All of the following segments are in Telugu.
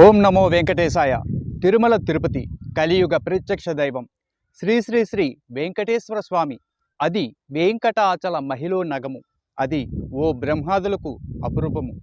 ఓం నమో వెంకటేశాయ. తిరుమల తిరుపతి కలియుగ ప్రత్యక్ష దైవం. శ్రీ శ్రీ శ్రీ వెంకటేశ్వర స్వామి. అది వెంకటాచల మహిళో నగము. అది ఓ బ్రహ్మాదులకు అపురూపము.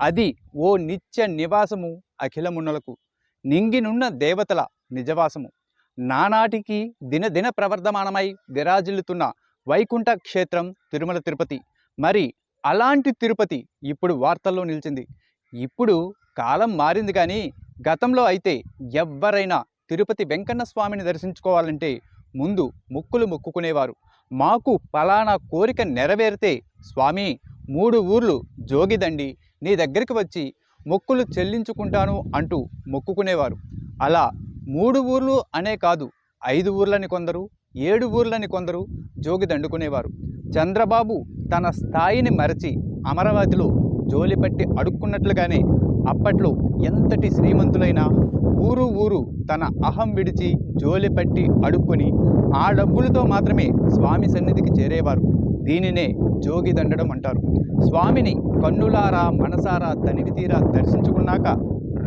అది ఓ నిత్య నివాసము అఖిలమున్నలకు నింగినున్న దేవతల నిజవాసము. నానాటికి దినదిన ప్రవర్ధమానమై విరాజిల్లుతున్న వైకుంఠ క్షేత్రం తిరుమల తిరుపతి. మరి అలాంటి తిరుపతి ఇప్పుడు వార్తల్లో నిలిచింది. ఇప్పుడు కాలం మారింది కానీ గతంలో అయితే ఎవ్వరైనా తిరుపతి వెంకన్న స్వామిని దర్శించుకోవాలంటే ముందు మొక్కులు మొక్కుకునేవారు. మాకు ఫలానా కోరిక నెరవేరితే స్వామి మూడు ఊర్లు జోగిదండి. నీ దగ్గరికి వచ్చి మొక్కులు చెల్లించుకుంటాను అంటూ మొక్కుకునేవారు. అలా మూడు ఊర్లు అనే కాదు ఐదు ఊర్లని కొందరు ఏడు ఊర్లని కొందరు జోగి దండుకునేవారు చంద్రబాబు తన స్థాయిని మరచి అమరావతిలో జోలి పట్టి అడుక్కున్నట్లుగానే అప్పట్లో ఎంతటి శ్రీమంతులైనా ఊరు ఊరు తన అహం విడిచి జోలి పట్టి అడుక్కొని ఆ డబ్బులతో మాత్రమే స్వామి సన్నిధికి చేరేవారు. దీనినే జోగి దండడం అంటారు. స్వామిని కన్నులారా మనసారా తనివి తీరా దర్శించుకున్నాక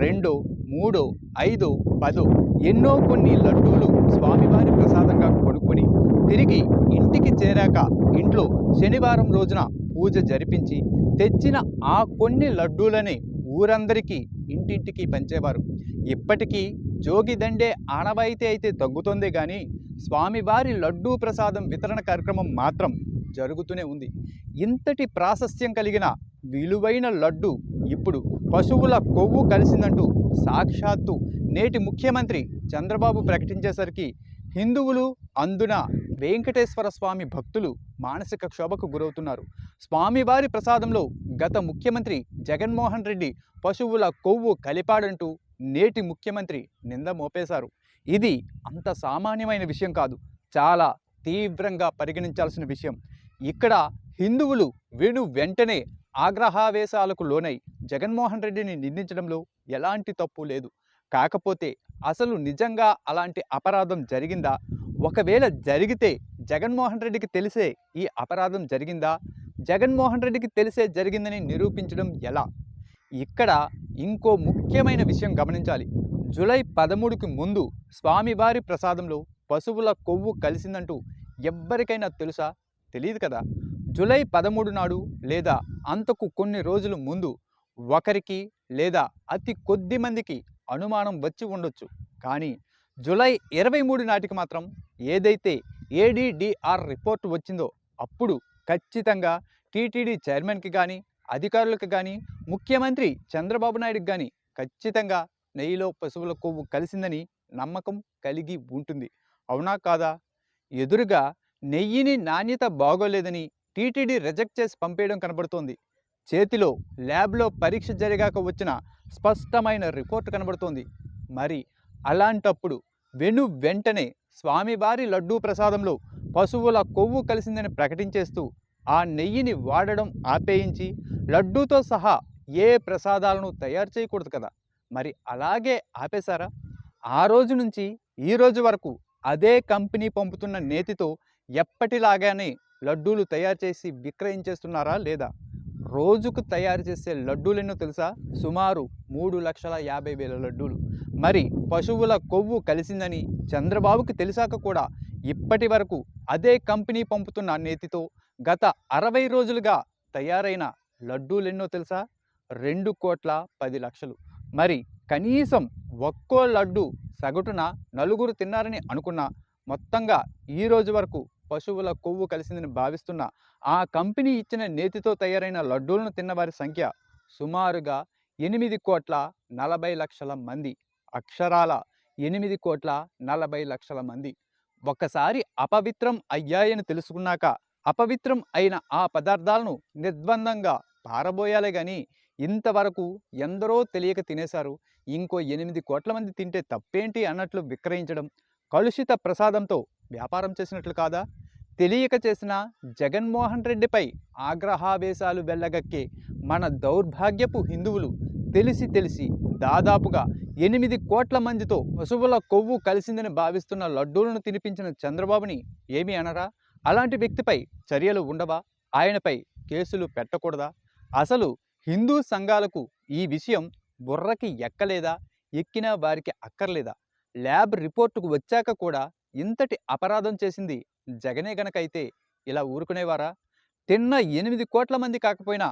రెండో మూడో ఐదో పదో ఎన్నో కొన్ని లడ్డూలు స్వామివారి ప్రసాదంగా కొనుక్కొని తిరిగి ఇంటికి చేరాక ఇంట్లో శనివారం రోజున పూజ జరిపించి తెచ్చిన ఆ కొన్ని లడ్డూలని ఊరందరికీ ఇంటింటికి పంచేవారు. ఇప్పటికీ జోగి దండే ఆనవాయితీ అయితే తగ్గుతుంది కానీ స్వామివారి లడ్డూ ప్రసాదం వితరణ కార్యక్రమం మాత్రం జరుగుతూనే ఉంది. ఇంతటి ప్రాశస్త్యం కలిగిన విలువైన లడ్డు ఇప్పుడు పశువుల కొవ్వు కలిసిందంటూ సాక్షాత్తు నేటి ముఖ్యమంత్రి చంద్రబాబు ప్రకటించేసరికి హిందువులు అందున వెంకటేశ్వర స్వామి భక్తులు మానసిక క్షోభకు గురవుతున్నారు. స్వామివారి ప్రసాదంలో గత ముఖ్యమంత్రి జగన్మోహన్ రెడ్డి పశువుల కొవ్వు కలిపాడంటూ నేటి ముఖ్యమంత్రి నింద మోపేశారు. ఇది అంత సామాన్యమైన విషయం కాదు చాలా తీవ్రంగా పరిగణించాల్సిన విషయం. ఇక్కడ హిందువులు వేణు వెంటనే ఆగ్రహావేశాలకు లోనై జగన్మోహన్ రెడ్డిని నిందించడంలో ఎలాంటి తప్పు లేదు. కాకపోతే అసలు నిజంగా అలాంటి అపరాధం జరిగిందా? ఒకవేళ జరిగితే జగన్మోహన్ రెడ్డికి తెలిసే ఈ అపరాధం జరిగిందా? జగన్మోహన్ రెడ్డికి తెలిసే జరిగిందని నిరూపించడం ఎలా? ఇక్కడ ఇంకో ముఖ్యమైన విషయం గమనించాలి. జూలై పదమూడుకి ముందు స్వామివారి ప్రసాదంలో పశువుల కొవ్వు కలిసిందంటూ ఎవ్వరికైనా తెలుసా? తెలియదు కదా. జూలై పదమూడు నాడు లేదా అంతకు కొన్ని రోజుల ముందు ఒకరికి లేదా అతి కొద్ది మందికి అనుమానం వచ్చి ఉండొచ్చు. కానీ జూలై ఇరవై మూడు నాటికి మాత్రం ఏదైతే ఏడీడీఆర్ రిపోర్ట్ వచ్చిందో అప్పుడు ఖచ్చితంగా టీటీడీ చైర్మన్కి కానీ అధికారులకు కానీ ముఖ్యమంత్రి చంద్రబాబు నాయుడుకి కానీ ఖచ్చితంగా నెయ్యిలో పశువుల కొవ్వు కలిసిందని నమ్మకం కలిగి ఉంటుంది. అవునా కాదా? ఎదురుగా నెయ్యిని నాణ్యత బాగోలేదని టీటీడీ రిజెక్ట్ చేసి పంపేయడం కనబడుతోంది. చేతిలో ల్యాబ్లో పరీక్ష జరిగాక వచ్చిన స్పష్టమైన రిపోర్ట్ కనబడుతోంది. మరి అలాంటప్పుడు వెను వెంటనే స్వామివారి లడ్డూ ప్రసాదంలో పశువుల కొవ్వు కలిసిందని ప్రకటించేస్తూ ఆ నెయ్యిని వాడడం ఆపేయించి లడ్డూతో సహా ఏ ప్రసాదాలను తయారు చేయకూడదు కదా! మరి అలాగే ఆపేశారా? ఆ రోజు నుంచి ఈ రోజు వరకు అదే కంపెనీ పంపుతున్న నేతితో ఎప్పటిలాగానే లడ్డూలు తయారు చేసి విక్రయించేస్తున్నారా లేదా? రోజుకు తయారు చేసే లడ్డూలు ఎన్నో తెలుసా? సుమారు మూడు లక్షల యాభై వేల లడ్డూలు. మరి పశువుల కొవ్వు కలిసిందని చంద్రబాబుకి తెలిసాక కూడా ఇప్పటి వరకు అదే కంపెనీ పంపుతున్న నేతితో గత అరవై రోజులుగా తయారైన లడ్డూలు ఎన్నో తెలుసా? రెండు కోట్ల పది లక్షలు. మరి కనీసం ఒక్కో లడ్డు సగటున నలుగురు తిన్నారని అనుకున్నా మొత్తంగా ఈ రోజు వరకు పశువుల కొవ్వు కలిసిందని భావిస్తున్న ఆ కంపెనీ ఇచ్చిన నేతితో తయారైన లడ్డూలను తిన్నవారి సంఖ్య సుమారుగా ఎనిమిది కోట్ల నలభై లక్షల మంది. అక్షరాల ఎనిమిది కోట్ల నలభై లక్షల మంది. ఒక్కసారి అపవిత్రం అయ్యాయని తెలుసుకున్నాక అపవిత్రం అయిన ఆ పదార్థాలను నిర్బంధంగా పారబోయాలే కానీ ఇంతవరకు ఎందరో తెలియక తినేశారు. ఇంకో ఎనిమిది కోట్ల మంది తింటే తప్పేంటి అన్నట్లు విక్రయించడం కలుషిత ప్రసాదంతో వ్యాపారం చేసినట్లు కాదా? తెలియక చేసిన జగన్మోహన్ రెడ్డిపై ఆగ్రహావేశాలు వెళ్ళగక్కే మన దౌర్భాగ్యపు హిందువులు తెలిసి తెలిసి దాదాపుగా ఎనిమిది కోట్ల మందితో పశువుల కొవ్వు కలిసిందని భావిస్తున్న లడ్డూలను తినిపించిన చంద్రబాబుని ఏమీ అనరా? అలాంటి వ్యక్తిపై చర్యలు ఉండవా? ఆయనపై కేసులు పెట్టకూడదా? అసలు హిందూ సంఘాలకు ఈ విషయం బుర్రకి ఎక్కలేదా? ఎక్కినా వారికి అక్కర్లేదా? ల్యాబ్ రిపోర్టుకు వచ్చాక కూడా ఇంతటి అపరాధం చేసింది జగనే గనకైతే ఇలా ఊరుకునేవారా? తిన్న ఎనిమిది కోట్ల మంది కాకపోయినా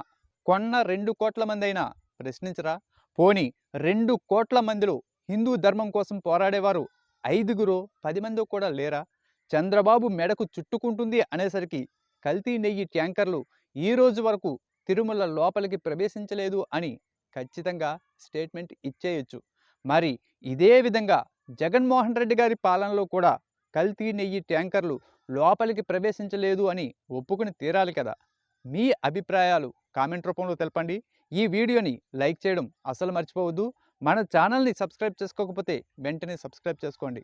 కొన్న రెండు కోట్ల మంది అయినా ప్రశ్నించరా? పోని రెండు కోట్ల మందిలో హిందూ ధర్మం కోసం పోరాడేవారు ఐదుగురు పది మంది కూడా లేరా? చంద్రబాబు మెడకు చుట్టుకుంటుంది అనేసరికి కల్తీ నెయ్యి ట్యాంకర్లు ఈ రోజు వరకు తిరుమల లోపలికి ప్రవేశించలేదు అని ఖచ్చితంగా స్టేట్మెంట్ ఇచ్చేయొచ్చు. మరి ఇదే విధంగా జగన్మోహన్ రెడ్డి గారి పాలనలో కూడా కల్తీ నెయ్యి ట్యాంకర్లు లోపలికి ప్రవేశించలేదు అని ఒప్పుకుని తీరాలి కదా. మీ అభిప్రాయాలు కామెంట్ రూపంలో తెలపండి. ఈ వీడియోని లైక్ చేయడం అసలు మర్చిపోవద్దు. మన ఛానల్ని సబ్స్క్రైబ్ చేసుకోకపోతే వెంటనే సబ్స్క్రైబ్ చేసుకోండి.